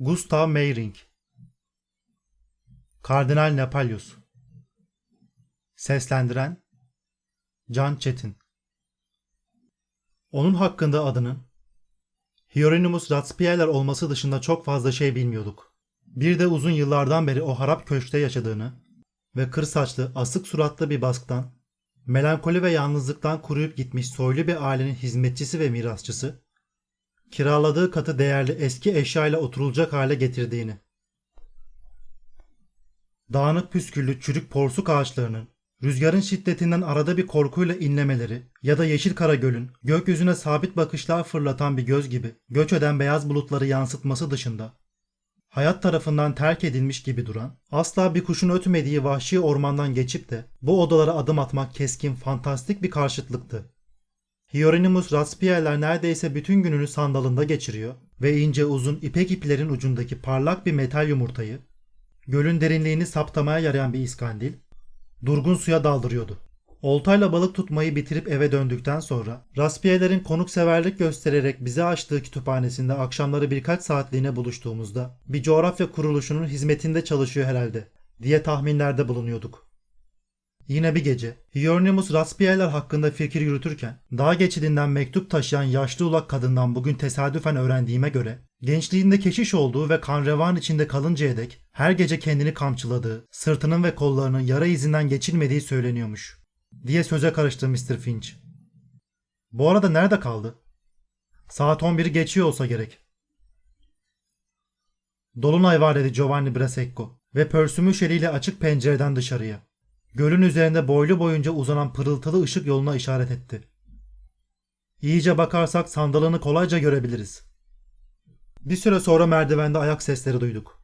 Gustav Meyrink Kardinal Nepalius. Seslendiren Can Çetin. Onun hakkında adının Hieronymus Ratspierer olması dışında çok fazla şey bilmiyorduk. Bir de uzun yıllardan beri o harap köşkte yaşadığını ve kır saçlı, asık suratlı bir basktan, melankoli ve yalnızlıktan kuruyup gitmiş soylu bir ailenin hizmetçisi ve mirasçısı, kiraladığı katı değerli eski eşyayla oturulacak hale getirdiğini. Dağınık püsküllü çürük porsuk ağaçlarının, rüzgarın şiddetinden arada bir korkuyla inlemeleri ya da yeşil kara gölün gökyüzüne sabit bakışlar fırlatan bir göz gibi göç eden beyaz bulutları yansıtması dışında, hayat tarafından terk edilmiş gibi duran, asla bir kuşun ötmediği vahşi ormandan geçip de bu odalara adım atmak keskin, fantastik bir karşıtlıktı. Hieronymus Ratspierrer neredeyse bütün gününü sandalında geçiriyor ve ince uzun ipek iplerin ucundaki parlak bir metal yumurtayı, gölün derinliğini saptamaya yarayan bir iskandil, durgun suya daldırıyordu. Oltayla balık tutmayı bitirip eve döndükten sonra Raspierre'in konukseverlik göstererek bize açtığı kütüphanesinde akşamları birkaç saatliğine buluştuğumuzda bir coğrafya kuruluşunun hizmetinde çalışıyor herhalde diye tahminlerde bulunuyorduk. Yine bir gece Hieronymus Raspierrer hakkında fikir yürütürken dağ geçidinden mektup taşıyan yaşlı ulak kadından bugün tesadüfen öğrendiğime göre gençliğinde keşiş olduğu ve kan revan içinde kalıncaya dek her gece kendini kamçıladığı, sırtının ve kollarının yara izinden geçilmediği söyleniyormuş diye söze karıştı Mr. Finch. Bu arada nerede kaldı? Saat 11'i geçiyor olsa gerek. Dolunay var dedi Giovanni Brasecco ve pörsümüş eliyle açık pencereden dışarıya. Gölün üzerinde boylu boyunca uzanan pırıltılı ışık yoluna işaret etti. İyice bakarsak sandalını kolayca görebiliriz. Bir süre sonra merdivende ayak sesleri duyduk.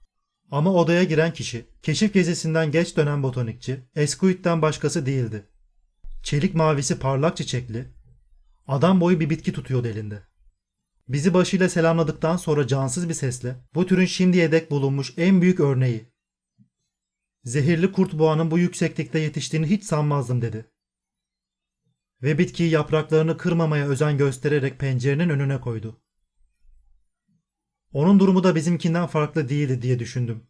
Ama odaya giren kişi, keşif gezisinden geç dönen botanikçi, Esquit'ten başkası değildi. Çelik mavisi parlak çiçekli, adam boyu bir bitki tutuyordu elinde. Bizi başıyla selamladıktan sonra cansız bir sesle bu türün şimdiye dek bulunmuş en büyük örneği. Zehirli kurt boğanın bu yükseklikte yetiştiğini hiç sanmazdım dedi. Ve bitkiyi yapraklarını kırmamaya özen göstererek pencerenin önüne koydu. Onun durumu da bizimkinden farklı değildi diye düşündüm.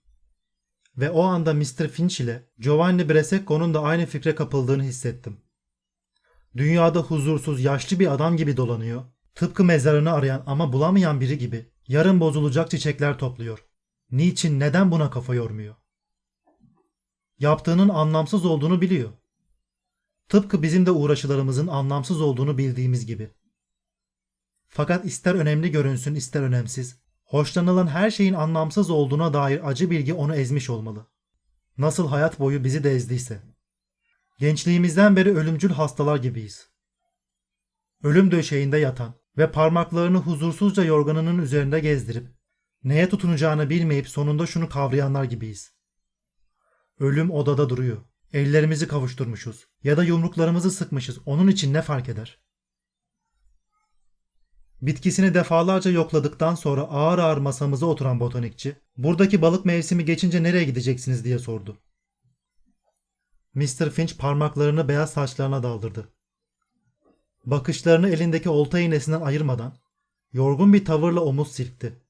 Ve o anda Mr. Finch ile Giovanni Bresecco'nun da aynı fikre kapıldığını hissettim. Dünyada huzursuz yaşlı bir adam gibi dolanıyor. Tıpkı mezarını arayan ama bulamayan biri gibi yarın bozulacak çiçekler topluyor. Niçin neden buna kafa yormuyor? Yaptığının anlamsız olduğunu biliyor. Tıpkı bizim de uğraşılarımızın anlamsız olduğunu bildiğimiz gibi. Fakat ister önemli görünsün ister önemsiz, hoşlanılan her şeyin anlamsız olduğuna dair acı bilgi onu ezmiş olmalı. Nasıl hayat boyu bizi de ezdiyse. Gençliğimizden beri ölümcül hastalar gibiyiz. Ölüm döşeğinde yatan ve parmaklarını huzursuzca yorganının üzerinde gezdirip neye tutunacağını bilmeyip sonunda şunu kavrayanlar gibiyiz. Ölüm odada duruyor. Ellerimizi kavuşturmuşuz ya da yumruklarımızı sıkmışız. Onun için ne fark eder? Bitkisini defalarca yokladıktan sonra ağır ağır masamıza oturan botanikçi, buradaki balık mevsimi geçince nereye gideceksiniz diye sordu. Mr. Finch parmaklarını beyaz saçlarına daldırdı. Bakışlarını elindeki olta iğnesinden ayırmadan yorgun bir tavırla omuz silkti.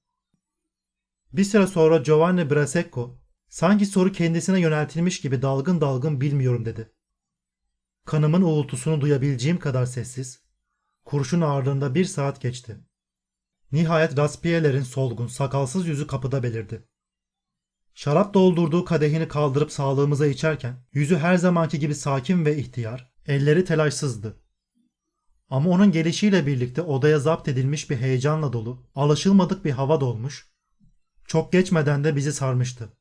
Bir süre sonra Giovanni Brasecco sanki soru kendisine yöneltilmiş gibi dalgın dalgın bilmiyorum dedi. Kanımın uğultusunu duyabileceğim kadar sessiz, kurşun ağırlığında bir saat geçti. Nihayet Raspierre'lerin solgun, sakalsız yüzü kapıda belirdi. Şarap doldurduğu kadehini kaldırıp sağlığımıza içerken yüzü her zamanki gibi sakin ve ihtiyar, elleri telaşsızdı. Ama onun gelişiyle birlikte odaya zapt edilmiş bir heyecanla dolu, alışılmadık bir hava dolmuş, çok geçmeden de bizi sarmıştı.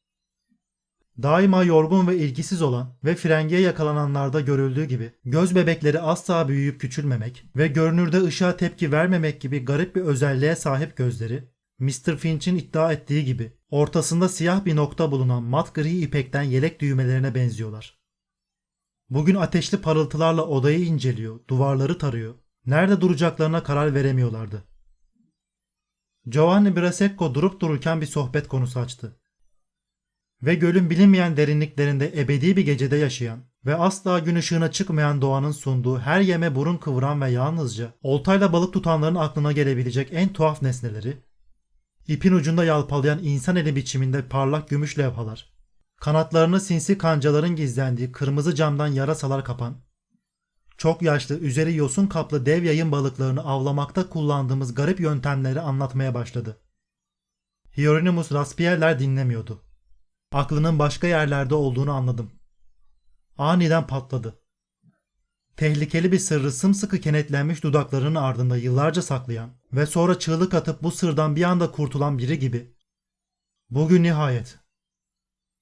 Daima yorgun ve ilgisiz olan ve frengiye yakalananlarda görüldüğü gibi göz bebekleri asla büyüyüp küçülmemek ve görünürde ışığa tepki vermemek gibi garip bir özelliğe sahip gözleri, Mr. Finch'in iddia ettiği gibi ortasında siyah bir nokta bulunan mat gri ipekten yelek düğmelerine benziyorlar. Bugün ateşli parıltılarla odayı inceliyor, duvarları tarıyor, nerede duracaklarına karar veremiyorlardı. Giovanni Brasecco durup dururken bir sohbet konusu açtı. Ve gölün bilinmeyen derinliklerinde ebedi bir gecede yaşayan ve asla gün ışığına çıkmayan doğanın sunduğu her yeme burun kıvıran ve yalnızca oltayla balık tutanların aklına gelebilecek en tuhaf nesneleri, İpin ucunda yalpalayan insan eli biçiminde parlak gümüş levhalar. Kanatlarını sinsi kancaların gizlendiği kırmızı camdan yarasalar kapan. Çok yaşlı, üzeri yosun kaplı dev yayın balıklarını avlamakta kullandığımız garip yöntemleri anlatmaya başladı. Hieronymus Raspier'ler dinlemiyordu. Aklının başka yerlerde olduğunu anladım. Aniden patladı. Tehlikeli bir sırrı sımsıkı kenetlenmiş dudaklarının ardında yıllarca saklayan ve sonra çığlık atıp bu sırdan bir anda kurtulan biri gibi. Bugün nihayet.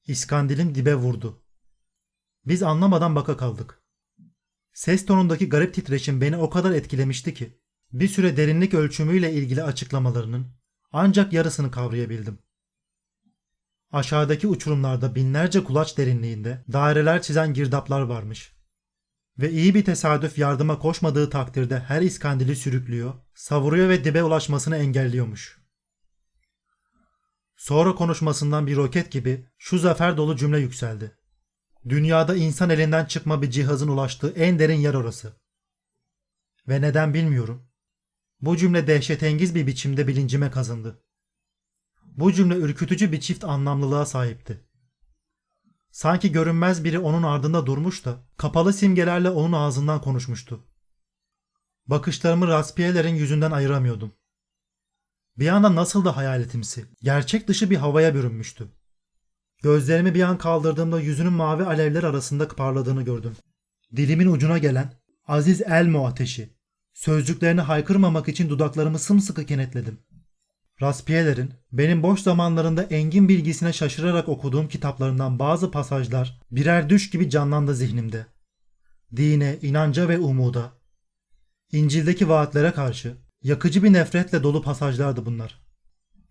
İskandil'in dibe vurdu. Biz anlamadan baka kaldık. Ses tonundaki garip titreşim beni o kadar etkilemişti ki bir süre derinlik ölçümüyle ilgili açıklamalarının ancak yarısını kavrayabildim. Aşağıdaki uçurumlarda binlerce kulaç derinliğinde daireler çizen girdaplar varmış. Ve iyi bir tesadüf yardıma koşmadığı takdirde her iskandili sürüklüyor, savuruyor ve dibe ulaşmasını engelliyormuş. Sonra konuşmasından bir roket gibi şu zafer dolu cümle yükseldi. Dünyada insan elinden çıkma bir cihazın ulaştığı en derin yer orası. Ve neden bilmiyorum. Bu cümle dehşetengiz bir biçimde bilincime kazındı. Bu cümle ürkütücü bir çift anlamlılığa sahipti. Sanki görünmez biri onun ardında durmuş da kapalı simgelerle onun ağzından konuşmuştu. Bakışlarımı Raspier'lerin yüzünden ayıramıyordum. Bir anda nasıl da hayaletimsi, gerçek dışı bir havaya bürünmüştü. Gözlerimi bir an kaldırdığımda yüzünün mavi alevler arasında parladığını gördüm. Dilimin ucuna gelen Aziz Elmo ateşi. Sözcüklerini haykırmamak için dudaklarımı sımsıkı kenetledim. Raspier'lerin benim boş zamanlarında engin bilgisine şaşırarak okuduğum kitaplarından bazı pasajlar birer düş gibi canlandı zihnimde. Dine, inanca ve umuda. İncil'deki vaatlere karşı yakıcı bir nefretle dolu pasajlardı bunlar.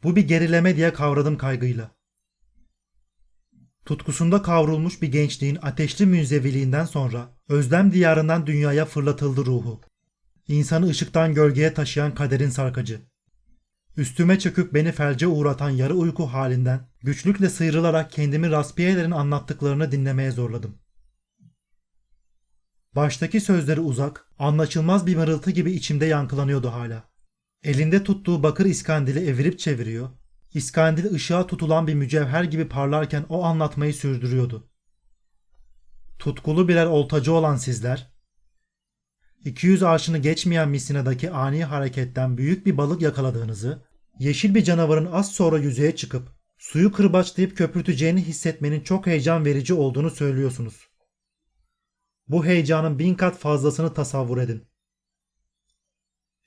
Bu bir gerileme diye kavradım kaygıyla. Tutkusunda kavrulmuş bir gençliğin ateşli münzeviliğinden sonra özlem diyarından dünyaya fırlatıldı ruhu. İnsanı ışıktan gölgeye taşıyan kaderin sarkacı. Üstüme çöküp beni felce uğratan yarı uyku halinden güçlükle sıyrılarak kendimi Raspier'lerin anlattıklarını dinlemeye zorladım. Baştaki sözleri uzak, anlaşılmaz bir mırıltı gibi içimde yankılanıyordu hala. Elinde tuttuğu bakır iskandili evirip çeviriyor, iskandil ışığa tutulan bir mücevher gibi parlarken o anlatmayı sürdürüyordu. Tutkulu birer oltacı olan sizler, 200 arşını geçmeyen misinadaki ani hareketten büyük bir balık yakaladığınızı, yeşil bir canavarın az sonra yüzeye çıkıp suyu kırbaçlayıp köpürteceğini hissetmenin çok heyecan verici olduğunu söylüyorsunuz. Bu heyecanın bin kat fazlasını tasavvur edin.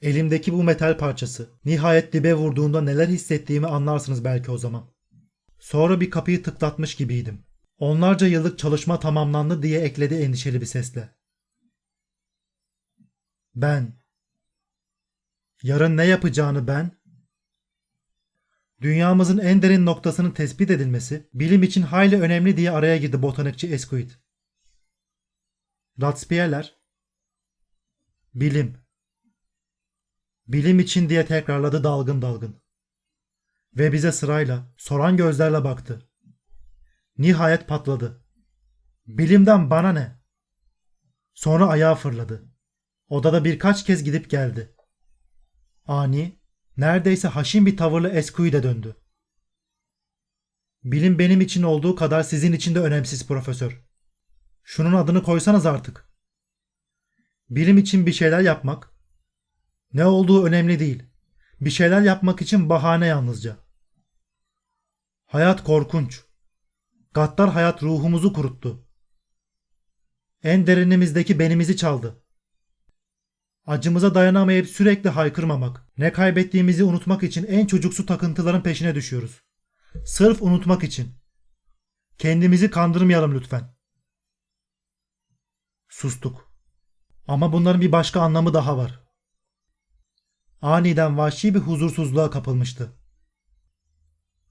Elimdeki bu metal parçası nihayet dibe vurduğunda neler hissettiğimi anlarsınız belki o zaman. Sonra bir kapıyı tıklatmış gibiydim. Onlarca yıllık çalışma tamamlandı diye ekledi endişeli bir sesle. Ben. Yarın ne yapacağını ben. Dünyamızın en derin noktasının tespit edilmesi bilim için hayli önemli diye araya girdi botanikçi Esquit. Ratspier'ler. Bilim. Bilim için diye tekrarladı dalgın dalgın. Ve bize sırayla, soran gözlerle baktı. Nihayet patladı. Bilimden bana ne? Sonra ayağa fırladı. Odada birkaç kez gidip geldi. Ani, neredeyse haşin bir tavırla Esquit'e döndü. Bilim benim için olduğu kadar sizin için de önemsiz profesör. Şunun adını koysanız artık. Bilim için bir şeyler yapmak, ne olduğu önemli değil. Bir şeyler yapmak için bahane yalnızca. Hayat korkunç. Gaddar hayat ruhumuzu kuruttu. En derinimizdeki benimizi çaldı. Acımıza dayanamayıp sürekli haykırmamak, ne kaybettiğimizi unutmak için en çocuksu takıntıların peşine düşüyoruz. Sırf unutmak için. Kendimizi kandırmayalım lütfen. Sustuk. Ama bunların bir başka anlamı daha var. Aniden vahşi bir huzursuzluğa kapılmıştı.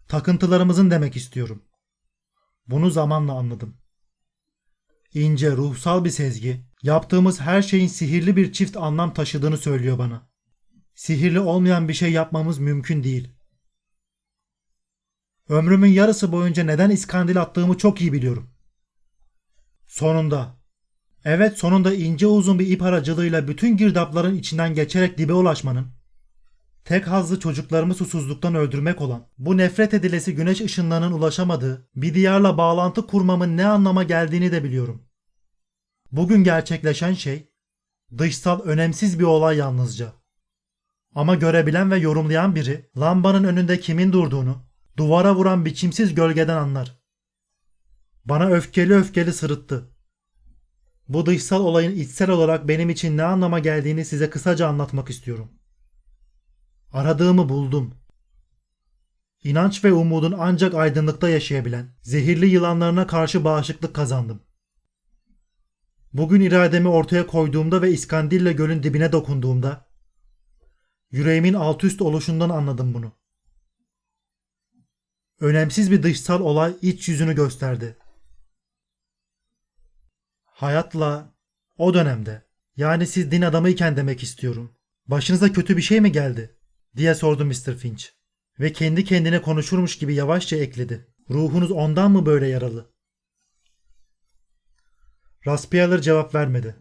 Takıntılarımızın demek istiyorum. Bunu zamanla anladım. İnce, ruhsal bir sezgi, yaptığımız her şeyin sihirli bir çift anlam taşıdığını söylüyor bana. Sihirli olmayan bir şey yapmamız mümkün değil. Ömrümün yarısı boyunca neden iskandil attığımı çok iyi biliyorum. Sonunda, evet sonunda ince uzun bir ip aracılığıyla bütün girdapların içinden geçerek dibe ulaşmanın, tek hazzı çocuklarımı susuzluktan öldürmek olan, bu nefret edilesi güneş ışınlarının ulaşamadığı bir diyarla bağlantı kurmamın ne anlama geldiğini de biliyorum. Bugün gerçekleşen şey, dışsal önemsiz bir olay yalnızca. Ama görebilen ve yorumlayan biri, lambanın önünde kimin durduğunu, duvara vuran biçimsiz gölgeden anlar. Bana öfkeli öfkeli sırıttı. Bu dışsal olayın içsel olarak benim için ne anlama geldiğini size kısaca anlatmak istiyorum. Aradığımı buldum. İnanç ve umudun ancak aydınlıkta yaşayabilen, zehirli yılanlarına karşı bağışıklık kazandım. Bugün irademi ortaya koyduğumda ve İskandil'le gölün dibine dokunduğumda, yüreğimin alt üst oluşundan anladım bunu. Önemsiz bir dışsal olay iç yüzünü gösterdi. Hayatla o dönemde yani siz din adamıyken demek istiyorum. Başınıza kötü bir şey mi geldi? diye sordu Mr. Finch. Ve kendi kendine konuşurmuş gibi yavaşça ekledi. Ruhunuz ondan mı böyle yaralı? Raspialer cevap vermedi.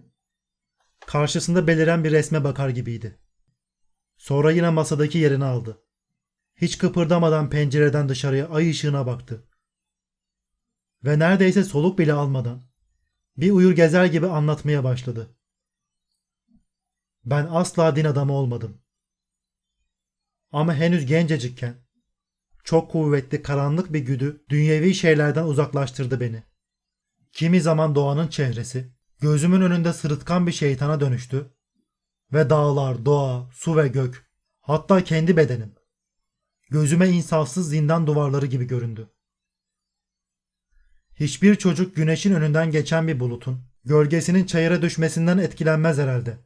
Karşısında beliren bir resme bakar gibiydi. Sonra yine masadaki yerini aldı. Hiç kıpırdamadan pencereden dışarıya ay ışığına baktı. Ve neredeyse soluk bile almadan bir uyur gezer gibi anlatmaya başladı. Ben asla din adamı olmadım. Ama henüz gencecikken çok kuvvetli karanlık bir güdü dünyevi şeylerden uzaklaştırdı beni. Kimi zaman doğanın çehresi gözümün önünde sırıtkan bir şeytana dönüştü ve dağlar, doğa, su ve gök hatta kendi bedenim gözüme insafsız zindan duvarları gibi göründü. Hiçbir çocuk güneşin önünden geçen bir bulutun gölgesinin çayıra düşmesinden etkilenmez herhalde.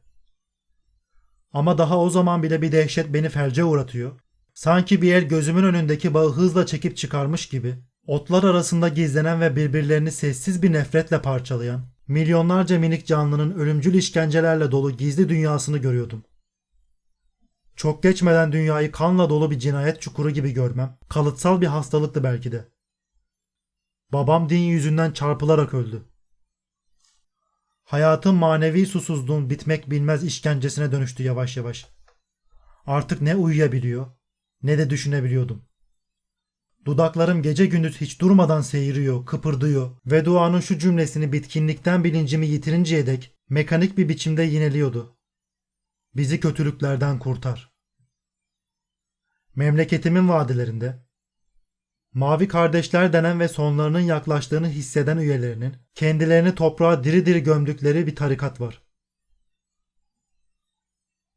Ama daha o zaman bile bir dehşet beni felce uğratıyor. Sanki bir el gözümün önündeki bağı hızla çekip çıkarmış gibi otlar arasında gizlenen ve birbirlerini sessiz bir nefretle parçalayan milyonlarca minik canlının ölümcül işkencelerle dolu gizli dünyasını görüyordum. Çok geçmeden dünyayı kanla dolu bir cinayet çukuru gibi görmem kalıtsal bir hastalıktı belki de. Babam din yüzünden çarpılarak öldü. Hayatın manevi susuzluğun bitmek bilmez işkencesine dönüştü yavaş yavaş. Artık ne uyuyabiliyor ne de düşünebiliyordum. Dudaklarım gece gündüz hiç durmadan seyiriyor, kıpırdıyor ve duanın şu cümlesini bitkinlikten bilincimi yitirinceye dek mekanik bir biçimde yineliyordu. Bizi kötülüklerden kurtar. Memleketimin vadilerinde, Mavi kardeşler denen ve sonlarının yaklaştığını hisseden üyelerinin kendilerini toprağa diri diri gömdükleri bir tarikat var.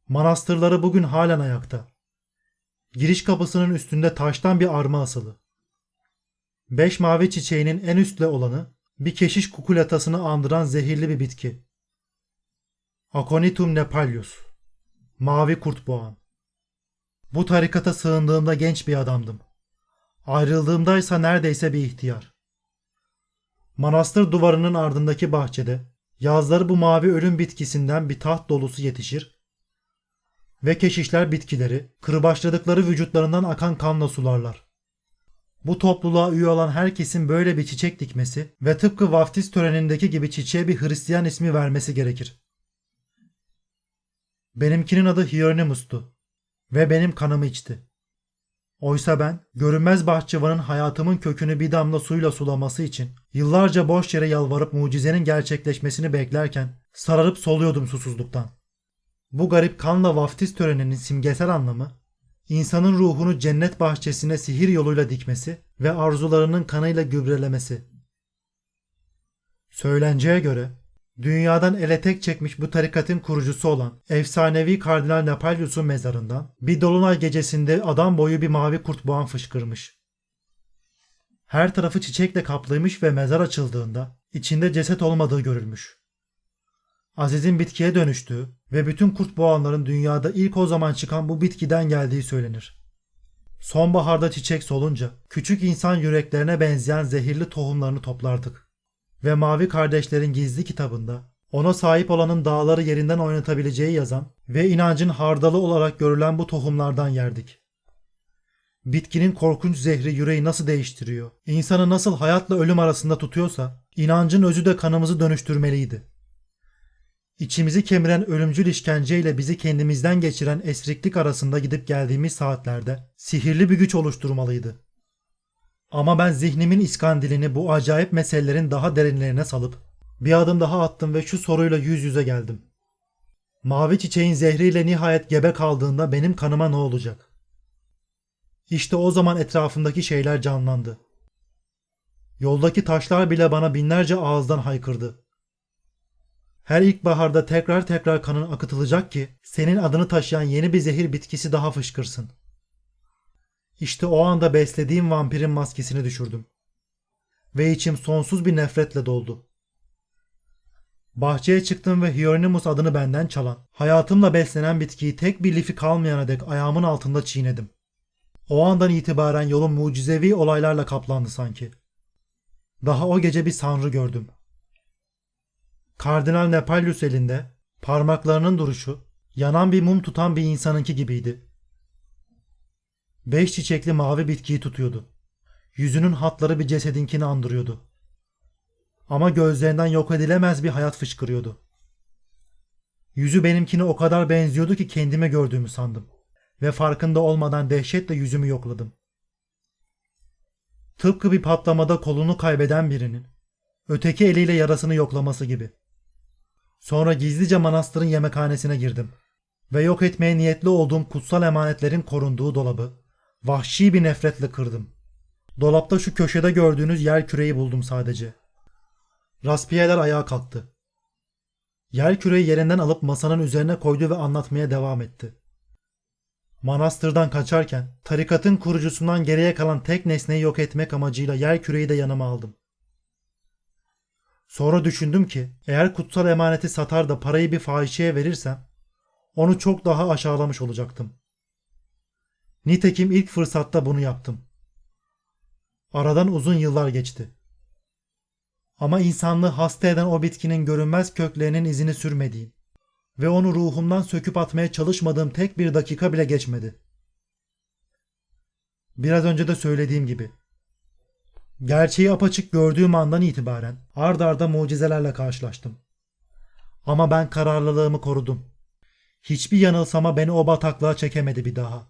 Manastırları bugün halen ayakta. Giriş kapısının üstünde taştan bir arma asılı. Beş mavi çiçeğinin en üstle olanı bir keşiş kukulatasını andıran zehirli bir bitki. Aconitum nepalius. Mavi kurt boğan. Bu tarikata sığındığımda genç bir adamdım. Ayrıldığımdaysa neredeyse bir ihtiyar. Manastır duvarının ardındaki bahçede yazları bu mavi ölüm bitkisinden bir taht dolusu yetişir ve keşişler bitkileri kırbaçladıkları vücutlarından akan kanla sularlar. Bu topluluğa üye olan herkesin böyle bir çiçek dikmesi ve tıpkı vaftiz törenindeki gibi çiçeğe bir Hristiyan ismi vermesi gerekir. Benimkinin adı Hieronymus'tu ve benim kanımı içti. Oysa ben görünmez bahçıvanın hayatımın kökünü bir damla suyla sulaması için yıllarca boş yere yalvarıp mucizenin gerçekleşmesini beklerken sararıp soluyordum susuzluktan. Bu garip kanla vaftiz töreninin simgesel anlamı insanın ruhunu cennet bahçesine sihir yoluyla dikmesi ve arzularının kanıyla gübrelemesi. Söylenceye göre dünyadan ele tek çekmiş bu tarikatın kurucusu olan efsanevi Kardinal Napalius'un mezarından bir dolunay gecesinde adam boyu bir mavi kurt boğan fışkırmış. Her tarafı çiçekle kaplıymış ve mezar açıldığında içinde ceset olmadığı görülmüş. Aziz'in bitkiye dönüştüğü ve bütün kurt boğanların dünyada ilk o zaman çıkan bu bitkiden geldiği söylenir. Sonbaharda çiçek solunca küçük insan yüreklerine benzeyen zehirli tohumlarını toplardık ve Mavi Kardeşlerin gizli kitabında ona sahip olanın dağları yerinden oynatabileceği yazan ve inancın hardalı olarak görülen bu tohumlardan yerdik. Bitkinin korkunç zehri yüreği nasıl değiştiriyor, insanı nasıl hayatla ölüm arasında tutuyorsa, inancın özü de kanımızı dönüştürmeliydi. İçimizi kemiren ölümcül işkenceyle bizi kendimizden geçiren esriklik arasında gidip geldiğimiz saatlerde sihirli bir güç oluşturmalıydı. Ama ben zihnimin iskandilini bu acayip meselelerin daha derinlerine salıp bir adım daha attım ve şu soruyla yüz yüze geldim. Mavi çiçeğin zehriyle nihayet gebe kaldığında benim kanıma ne olacak? İşte o zaman etrafımdaki şeyler canlandı. Yoldaki taşlar bile bana binlerce ağızdan haykırdı. Her ilkbaharda tekrar tekrar kanın akıtılacak ki senin adını taşıyan yeni bir zehir bitkisi daha fışkırsın. İşte o anda beslediğim vampirin maskesini düşürdüm. Ve içim sonsuz bir nefretle doldu. Bahçeye çıktım ve Hieronymus adını benden çalan, hayatımla beslenen bitkiyi tek bir lifi kalmayana dek ayağımın altında çiğnedim. O andan itibaren yolum mucizevi olaylarla kaplandı sanki. Daha o gece bir sanrı gördüm. Kardinal Nepalius elinde, parmaklarının duruşu, yanan bir mum tutan bir insanınki gibiydi. Beş çiçekli mavi bitkiyi tutuyordu. Yüzünün hatları bir cesedinkini andırıyordu. Ama gözlerinden yok edilemez bir hayat fışkırıyordu. Yüzü benimkine o kadar benziyordu ki kendime gördüğümü sandım. Ve farkında olmadan dehşetle yüzümü yokladım. Tıpkı bir patlamada kolunu kaybeden birinin öteki eliyle yarasını yoklaması gibi. Sonra gizlice manastırın yemekhanesine girdim ve yok etmeye niyetli olduğum kutsal emanetlerin korunduğu dolabı vahşi bir nefretle kırdım. Dolapta şu köşede gördüğünüz yer küreyi buldum sadece. Raspiyeler ayağa kalktı. Yer küreyi yerinden alıp masanın üzerine koydu ve anlatmaya devam etti. Manastırdan kaçarken tarikatın kurucusundan geriye kalan tek nesneyi yok etmek amacıyla yer küreyi de yanıma aldım. Sonra düşündüm ki eğer kutsal emaneti satar da parayı bir fahişeye verirsem onu çok daha aşağılamış olacaktım. Nitekim ilk fırsatta bunu yaptım. Aradan uzun yıllar geçti. Ama insanlığı hasta eden o bitkinin görünmez köklerinin izini sürmediğim ve onu ruhumdan söküp atmaya çalışmadığım tek bir dakika bile geçmedi. Biraz önce de söylediğim gibi. Gerçeği apaçık gördüğüm andan itibaren ard arda mucizelerle karşılaştım. Ama ben kararlılığımı korudum. Hiçbir yanılsama beni o bataklığa çekemedi bir daha.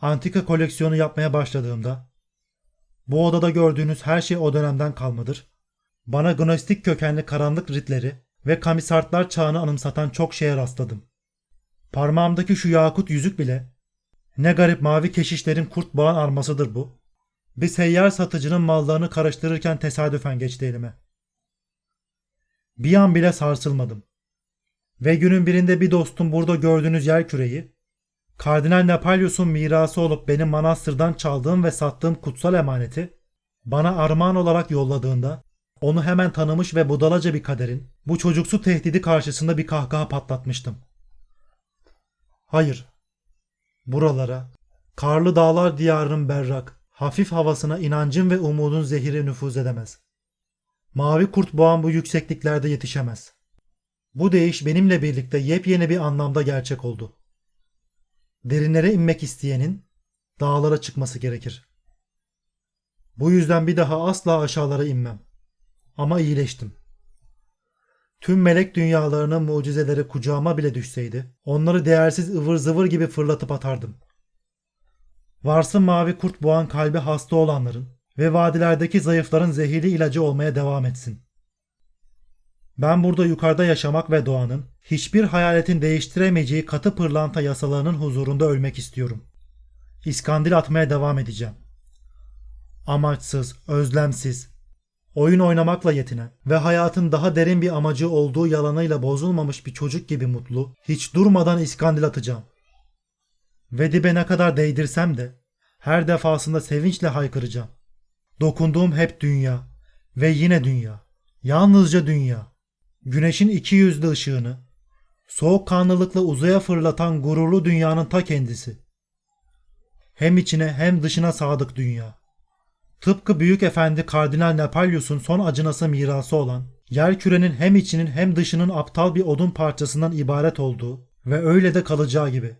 Antika koleksiyonu yapmaya başladığımda bu odada gördüğünüz her şey o dönemden kalmadır. Bana gnostik kökenli karanlık ritleri ve kamisartlar çağını anımsatan çok şeye rastladım. Parmağımdaki şu yakut yüzük bile ne garip mavi keşişlerin kurt bağın armasıdır bu. Bir seyyar satıcının mallarını karıştırırken tesadüfen geçti elime. Bir an bile sarsılmadım. Ve günün birinde bir dostum burada gördüğünüz yer küreyi, Kardinal Nepalius'un mirası olup benim manastırdan çaldığım ve sattığım kutsal emaneti bana armağan olarak yolladığında onu hemen tanımış ve budalaca bir kaderin bu çocuksu tehdidi karşısında bir kahkaha patlatmıştım. Hayır. Buralara, karlı dağlar diyarının berrak, hafif havasına inancın ve umudun zehiri nüfuz edemez. Mavi kurt boğan bu yüksekliklerde yetişemez. Bu değiş benimle birlikte yepyeni bir anlamda gerçek oldu. Derinlere inmek isteyenin dağlara çıkması gerekir. Bu yüzden bir daha asla aşağılara inmem. Ama iyileştim. Tüm melek dünyalarının mucizeleri kucağıma bile düşseydi, onları değersiz ıvır zıvır gibi fırlatıp atardım. Varsın mavi kurt boğan kalbi hasta olanların ve vadilerdeki zayıfların zehirli ilacı olmaya devam etsin. Ben burada yukarıda yaşamak ve doğanın hiçbir hayaletin değiştiremeyeceği katı pırlanta yasalarının huzurunda ölmek istiyorum. İskandil atmaya devam edeceğim. Amaçsız, özlemsiz, oyun oynamakla yetinen ve hayatın daha derin bir amacı olduğu yalanıyla bozulmamış bir çocuk gibi mutlu, hiç durmadan iskandil atacağım. Ve dibe ne kadar değdirsem de her defasında sevinçle haykıracağım. Dokunduğum hep dünya ve yine dünya. Yalnızca dünya. Güneşin iki yüzlü ışığını, soğukkanlılıkla uzaya fırlatan gururlu dünyanın ta kendisi. Hem içine hem dışına sadık dünya. Tıpkı Büyük Efendi Kardinal Nepalius'un son acınası mirası olan, yer kürenin hem içinin hem dışının aptal bir odun parçasından ibaret olduğu ve öyle de kalacağı gibi.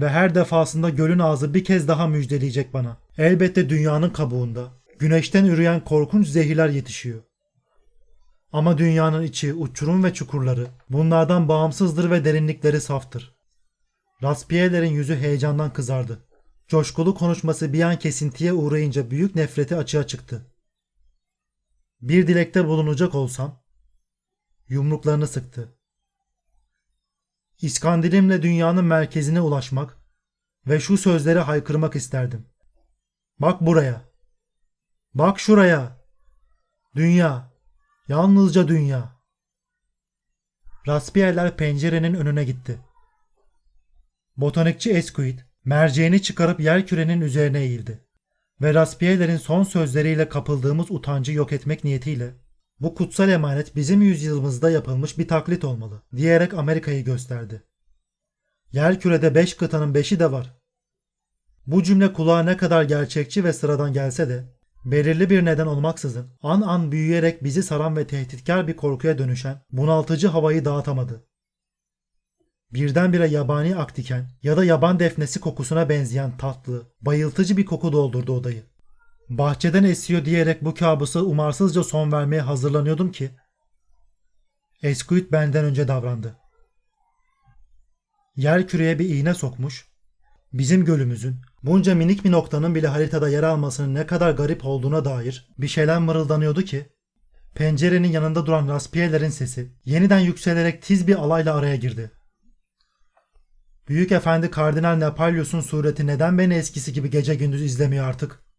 Ve her defasında gölün ağzı bir kez daha müjdeleyecek bana. Elbette dünyanın kabuğunda, güneşten üreyen korkunç zehirler yetişiyor. Ama dünyanın içi, uçurum ve çukurları bunlardan bağımsızdır ve derinlikleri saftır. Raspierre'lerin yüzü heyecandan kızardı. Coşkulu konuşması bir an kesintiye uğrayınca büyük nefreti açığa çıktı. Bir dilekte bulunacak olsam, yumruklarını sıktı. İskandilimle dünyanın merkezine ulaşmak ve şu sözleri haykırmak isterdim. Bak buraya. Bak şuraya. Dünya. Yalnızca dünya. Raspierler pencerenin önüne gitti. Botanikçi Esquid merceğini çıkarıp yer kürenin üzerine eğildi. Ve Raspierlerin son sözleriyle kapıldığımız utancı yok etmek niyetiyle bu kutsal emanet bizim yüzyılımızda yapılmış bir taklit olmalı diyerek Amerika'yı gösterdi. Yer kürede beş kıtanın beşi de var. Bu cümle kulağa ne kadar gerçekçi ve sıradan gelse de belirli bir neden olmaksızın an an büyüyerek bizi saran ve tehditkar bir korkuya dönüşen bunaltıcı havayı dağıtamadı. Birdenbire yabani aktiken ya da yaban defnesi kokusuna benzeyen tatlı, bayıltıcı bir koku doldurdu odayı. Bahçeden esiyor diyerek bu kabusa umarsızca son vermeye hazırlanıyordum ki Esquit benden önce davrandı. Yer küreye bir iğne sokmuş, bizim gölümüzün bunca minik bir noktanın bile haritada yer almasının ne kadar garip olduğuna dair bir şeyler mırıldanıyordu ki pencerenin yanında duran Raspierlerin sesi yeniden yükselerek tiz bir alayla araya girdi. Büyük Efendi Kardinal Nepalius'un sureti neden beni eskisi gibi gece gündüz izlemiyor artık?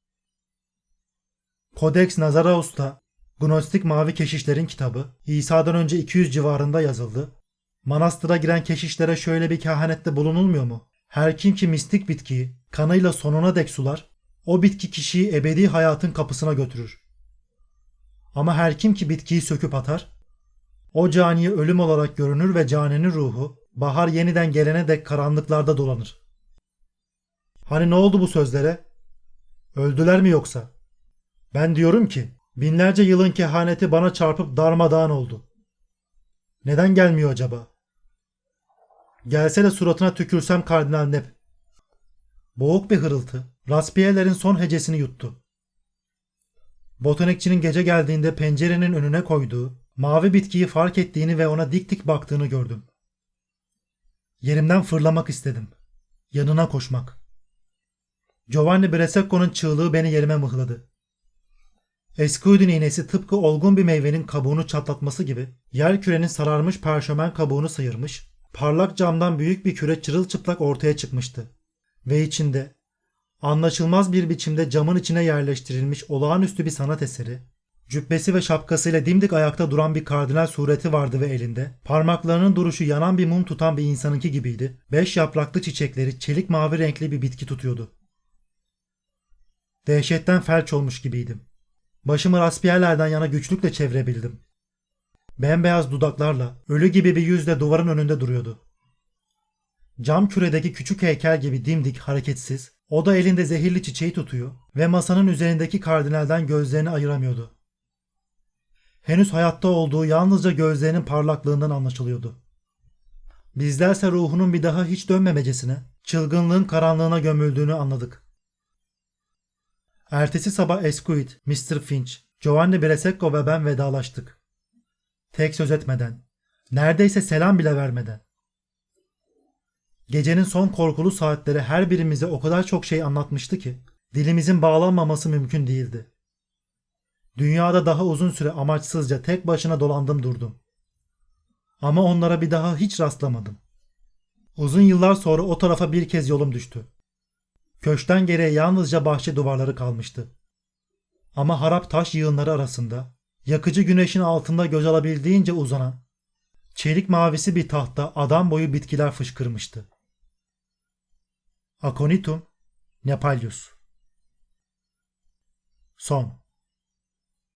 Codex Nazaraus'ta Gnostik Mavi Keşişlerin kitabı İsa'dan önce 200 civarında yazıldı. Manastıra giren keşişlere şöyle bir kehanette bulunulmuyor mu? Her kim ki mistik bitkiyi kanıyla sonuna dek sular, o bitki kişiyi ebedi hayatın kapısına götürür. Ama her kim ki bitkiyi söküp atar, o caniye ölüm olarak görünür ve caninin ruhu bahar yeniden gelene dek karanlıklarda dolanır. Hani ne oldu bu sözlere? Öldüler mi yoksa? Ben diyorum ki binlerce yılın kehaneti bana çarpıp darmadağın oldu. Neden gelmiyor acaba? Gelse de suratına tükürsem Kardinal Nep. Boğuk bir hırıltı Raspierlerin son hecesini yuttu. Botanikçinin gece geldiğinde pencerenin önüne koyduğu mavi bitkiyi fark ettiğini ve ona dik dik baktığını gördüm. Yerimden fırlamak istedim. Yanına koşmak. Giovanni Bresecco'nun çığlığı beni yerime mıhladı. Escuid'in iğnesi tıpkı olgun bir meyvenin kabuğunu çatlatması gibi yer kürenin sararmış parşömen kabuğunu sıyırmış, parlak camdan büyük bir küre çırılçıplak ortaya çıkmıştı. Ve içinde anlaşılmaz bir biçimde camın içine yerleştirilmiş olağanüstü bir sanat eseri, cübbesi ve şapkasıyla dimdik ayakta duran bir kardinal sureti vardı ve elinde, parmaklarının duruşu yanan bir mum tutan bir insanınki gibiydi, beş yapraklı çiçekleri çelik mavi renkli bir bitki tutuyordu. Dehşetten felç olmuş gibiydim. Başımı raspiyerlerden yana güçlükle çevirebildim. Bembeyaz dudaklarla, ölü gibi bir yüzle duvarın önünde duruyordu. Cam küredeki küçük heykel gibi dimdik, hareketsiz, o da elinde zehirli çiçeği tutuyor ve masanın üzerindeki kardinalden gözlerini ayıramıyordu. Henüz hayatta olduğu yalnızca gözlerinin parlaklığından anlaşılıyordu. Bizlerse ruhunun bir daha hiç dönmemecesine, çılgınlığın karanlığına gömüldüğünü anladık. Ertesi sabah Esquid, Mr. Finch, Giovanni Bresecco ve ben vedalaştık. Tek söz etmeden, neredeyse selam bile vermeden. Gecenin son korkulu saatleri her birimize o kadar çok şey anlatmıştı ki, dilimizin bağlanmaması mümkün değildi. Dünyada daha uzun süre amaçsızca tek başına dolandım durdum. Ama onlara bir daha hiç rastlamadım. Uzun yıllar sonra o tarafa bir kez yolum düştü. Köşkten geriye yalnızca bahçe duvarları kalmıştı. Ama harap taş yığınları arasında, yakıcı güneşin altında göz alabildiğince uzanan, çelik mavisi bir tahta adam boyu bitkiler fışkırmıştı. Aconitum Nepalius Son